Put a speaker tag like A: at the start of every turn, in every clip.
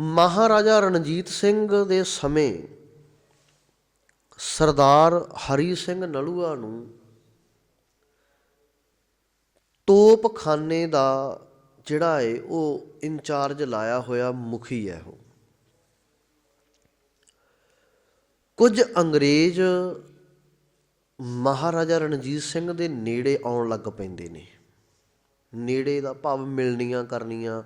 A: ਮਹਾਰਾਜਾ ਰਣਜੀਤ ਸਿੰਘ ਦੇ ਸਮੇਂ ਸਰਦਾਰ ਹਰੀ ਸਿੰਘ ਨਲੂਆ ਨੂੰ ਤੋਪਖਾਨੇ ਦਾ ਜਿਹੜਾ ਹੈ ਉਹ ਇੰਚਾਰਜ ਲਾਇਆ ਹੋਇਆ ਮੁਖੀ ਹੈ ਉਹ। ਕੁਝ ਅੰਗਰੇਜ਼ ਮਹਾਰਾਜਾ ਰਣਜੀਤ ਸਿੰਘ ਦੇ ਨੇੜੇ ਆਉਣ ਲੱਗ ਪੈਂਦੇ ਨੇ। ਨੇੜੇ ਦਾ ਭਾਵ ਮਿਲਣੀਆਂ ਕਰਨੀਆਂ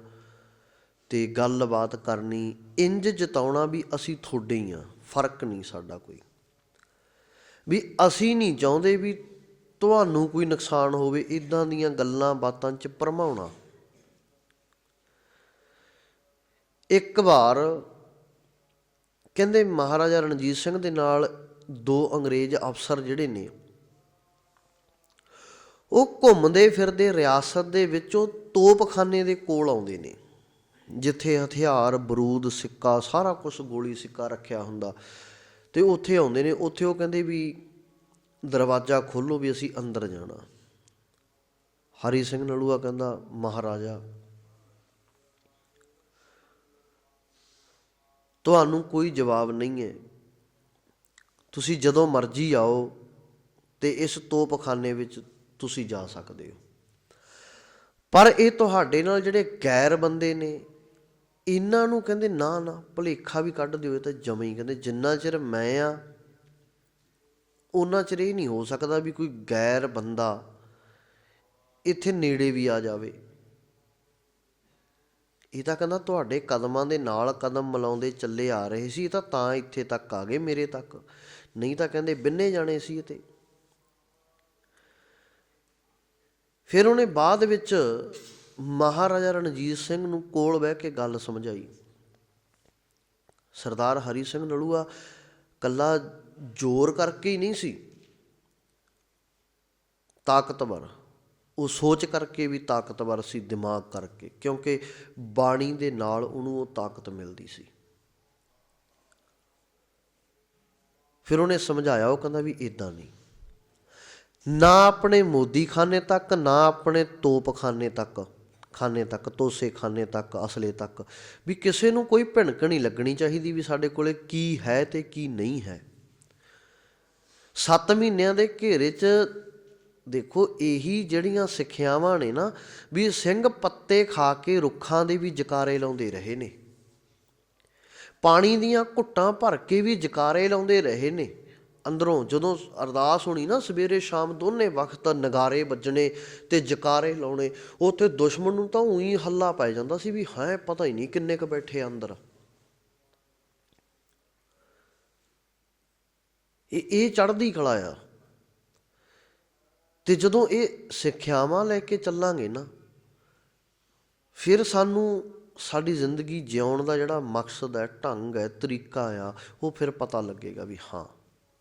A: ਤੇ ਗੱਲਬਾਤ ਕਰਨੀ, ਇੰਜ ਜਤਾਉਣਾ ਵੀ ਅਸੀਂ ਤੁਹਾਡੇ ਹੀ ਆ, ਫ਼ਰਕ ਨਹੀਂ ਸਾਡਾ ਕੋਈ। ਵੀ ਅਸੀਂ ਨਹੀਂ ਚਾਹੁੰਦੇ ਵੀ ਤੁਹਾਨੂੰ ਕੋਈ ਨੁਕਸਾਨ ਹੋਵੇ ਇਦਾਂ ਦੀਆਂ ਗੱਲਾਂ ਬਾਤਾਂ 'ਚ ਭਰਮਾਉਣਾ। ਇੱਕ ਵਾਰ ਕਹਿੰਦੇ ਮਹਾਰਾਜਾ ਰਣਜੀਤ ਸਿੰਘ ਦੇ ਨਾਲ ਦੋ ਅੰਗਰੇਜ਼ ਅਫਸਰ ਜਿਹੜੇ ਨੇ, ਉਹ ਘੁੰਮਦੇ ਫਿਰਦੇ ਰਿਆਸਤ ਦੇ ਵਿੱਚੋਂ ਤੋਪਖਾਨੇ ਦੇ ਕੋਲ ਆਉਂਦੇ ਨੇ। ਜਿੱਥੇ ਹਥਿਆਰ, ਬਰੂਦ, ਸਿੱਕਾ, ਸਾਰਾ ਕੁਝ ਗੋਲੀ ਸਿੱਕਾ ਰੱਖਿਆ ਹੁੰਦਾ। ਤੇ ਉੱਥੇ ਆਉਂਦੇ ਨੇ, ਉੱਥੇ ਉਹ ਕਹਿੰਦੇ ਵੀ ਦਰਵਾਜ਼ਾ ਖੋਲੋ ਵੀ ਅਸੀਂ ਅੰਦਰ ਜਾਣਾ। ਹਰੀ ਸਿੰਘ ਨਲੂਆ ਕਹਿੰਦਾ, ਮਹਾਰਾਜਾ, ਤੁਹਾਨੂੰ ਕੋਈ ਜਵਾਬ ਨਹੀਂ ਹੈ। ਤੁਸੀਂ ਜਦੋਂ ਮਰਜ਼ੀ ਆਓ ਤੇ ਇਸ ਤੋਪਖਾਨੇ ਵਿੱਚ ਤੁਸੀਂ ਜਾ ਸਕਦੇ ਹੋ। ਪਰ ਇਹ ਤੁਹਾਡੇ ਨਾਲ ਜਿਹੜੇ ਗੈਰ ਬੰਦੇ ਨੇ ਇਹਨਾਂ ਨੂੰ ਕਹਿੰਦੇ, ਨਾ ਨਾ, ਭੁਲੇਖਾ ਵੀ ਕੱਢ ਦਿਓ ਤਾਂ ਜਮੇ ਹੀ ਕਹਿੰਦੇ, ਜਿੰਨਾ ਚਿਰ ਮੈਂ ਆ ਉਹਨਾਂ ਚਿਰ ਇਹ ਨਹੀਂ ਹੋ ਸਕਦਾ ਵੀ ਕੋਈ ਗੈਰ ਬੰਦਾ ਇੱਥੇ ਨੇੜੇ ਵੀ ਆ ਜਾਵੇ। ਇਹ ਤਾਂ ਕਹਿੰਦਾ, ਤੁਹਾਡੇ ਕਦਮਾਂ ਦੇ ਨਾਲ ਕਦਮ ਮਿਲਾਉਂਦੇ ਚੱਲੇ ਆ ਰਹੇ ਸੀ ਤਾਂ ਤਾਂ ਇੱਥੇ ਤੱਕ ਆ ਗਏ, ਮੇਰੇ ਤੱਕ। ਨਹੀਂ ਤਾਂ ਕਹਿੰਦੇ, ਬਿੰਨੇ ਜਾਣੇ ਸੀ ਤੇ। ਫਿਰ ਉਹਨੇ ਬਾਅਦ ਵਿੱਚ ਮਹਾਰਾਜਾ ਰਣਜੀਤ ਸਿੰਘ ਨੂੰ ਕੋਲ ਬਹਿ ਕੇ ਗੱਲ ਸਮਝਾਈ। ਸਰਦਾਰ ਹਰੀ ਸਿੰਘ ਨਲੂਆ ਕੱਲਾ ਜ਼ੋਰ ਕਰਕੇ ਹੀ ਨਹੀਂ ਸੀ। ਤਾਕਤਵਰ, ਉਹ ਸੋਚ ਕਰਕੇ ਵੀ ਤਾਕਤਵਰ ਸੀ, ਦਿਮਾਗ ਕਰਕੇ, ਕਿਉਂਕਿ ਬਾਣੀ ਦੇ ਨਾਲ ਉਹਨੂੰ ਉਹ ਤਾਕਤ ਮਿਲਦੀ ਸੀ। ਫਿਰ ਉਹਨੇ ਸਮਝਾਇਆ, ਉਹ ਕਹਿੰਦਾ ਵੀ ਇਦਾਂ ਨਹੀਂ। ਨਾ ਆਪਣੇ ਮੋਦੀਖਾਨੇ ਤੱਕ, ਨਾ ਆਪਣੇ ਤੋਪਖਾਨੇ ਤੱਕ। ਖਾਨੇ ਤੱਕ, ਤੋਸੇ ਖਾਨੇ ਤੱਕ, ਅਸਲੇ ਤੱਕ। ਵੀ ਕਿਸੇ ਨੂੰ ਕੋਈ ਭਿਣਕ ਨਹੀਂ ਲੱਗਣੀ ਚਾਹੀਦੀ ਵੀ ਸਾਡੇ ਕੋਲੇ ਕੀ ਹੈ ਤੇ ਕੀ ਨਹੀਂ ਹੈ। 7 ਮਹੀਨਿਆਂ ਦੇ ਘੇਰੇ 'ਚ ਦੇਖੋ, ਇਹੀ ਜਿਹੜੀਆਂ ਸਿੱਖਿਆਵਾਂ ਨੇ ਨਾ, ਵੀ ਸਿੰਘ ਪੱਤੇ ਖਾ ਕੇ ਰੁੱਖਾਂ ਦੇ ਵੀ ਜਕਾਰੇ ਲਾਉਂਦੇ ਰਹੇ ਨੇ। ਪਾਣੀ ਦੀਆਂ ਘੁੱਟਾਂ ਭਰ ਕੇ ਵੀ ਜਕਾਰੇ ਲਾਉਂਦੇ ਰਹੇ ਨੇ। ਅੰਦਰੋਂ ਜਦੋਂ ਅਰਦਾਸ ਹੋਣੀ ਨਾ, ਸਵੇਰੇ ਸ਼ਾਮ ਦੋਨੇ ਵਕਤ ਨਗਾਰੇ ਵੱਜਣੇ ਤੇ ਜਕਾਰੇ ਲਾਉਣੇ, ਉੱਥੇ ਦੁਸ਼ਮਣ ਨੂੰ ਤਾਂ ਉਹੀ ਹੱਲਾ ਪੈ ਜਾਂਦਾ ਸੀ ਵੀ ਹਾਂ, ਪਤਾ ਹੀ ਨਹੀਂ ਕਿੰਨੇ ਕ ਬੈਠੇ ਆ ਅੰਦਰ। ਇਹ ਇਹ ਚੜ੍ਹਦੀ ਕਲਾ ਆ। ਤੇ ਜਦੋਂ ਇਹ ਸਿੱਖਿਆਵਾਂ ਲੈ ਕੇ ਚੱਲਾਂਗੇ ਨਾ, ਫਿਰ ਸਾਨੂੰ ਸਾਡੀ ਜ਼ਿੰਦਗੀ ਜਿਉਣ ਦਾ ਜਿਹੜਾ ਮਕਸਦ ਹੈ, ਢੰਗ ਹੈ, ਤਰੀਕਾ ਆ, ਉਹ ਫਿਰ ਪਤਾ ਲੱਗੇਗਾ ਵੀ ਹਾਂ